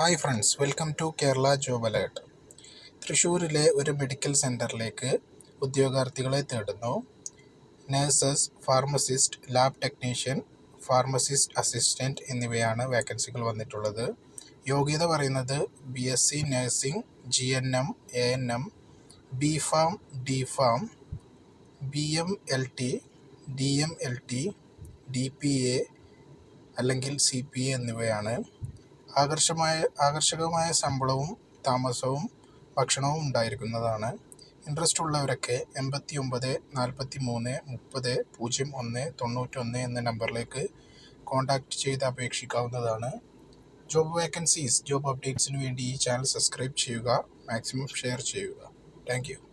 Hi friends welcome to Kerala job alert തൃശ്ശൂരിലെ ഒരു medical സെന്ററിലേക്ക് ഉദ്യോഗാർത്ഥികളെ തേടുന്നു. Nurses pharmacist lab technician pharmacist assistant എന്നിവയാണ് വേക്കൻസികൾ വന്നിട്ടുള്ളത്. യോഗ്യത പറയുന്നത് B S C nursing G N M A N M B pharm D pharm B M L T D M L T D P A അല്ലെങ്കിൽ C P A എന്നിവയാണ്. ആകർഷമായ ആകർഷകമായ ശമ്പളവും താമസവും ഭക്ഷണവും ഉണ്ടായിരിക്കുന്നതാണ്. ഇൻട്രസ്റ്റ് ഉള്ളവരൊക്കെ എൺപത്തി ഒമ്പത് നാൽപ്പത്തി മൂന്ന് മുപ്പത് പൂജ്യം ഒന്ന് തൊണ്ണൂറ്റൊന്ന് എന്ന നമ്പറിലേക്ക് കോൺടാക്റ്റ് ചെയ്ത് അപേക്ഷിക്കാവുന്നതാണ്. ജോബ് വേക്കൻസീസ് ജോബ് അപ്ഡേറ്റ്സിന് വേണ്ടി ഈ ചാനൽ സബ്സ്ക്രൈബ് ചെയ്യുക മാക്സിമം ഷെയർ ചെയ്യുക. താങ്ക്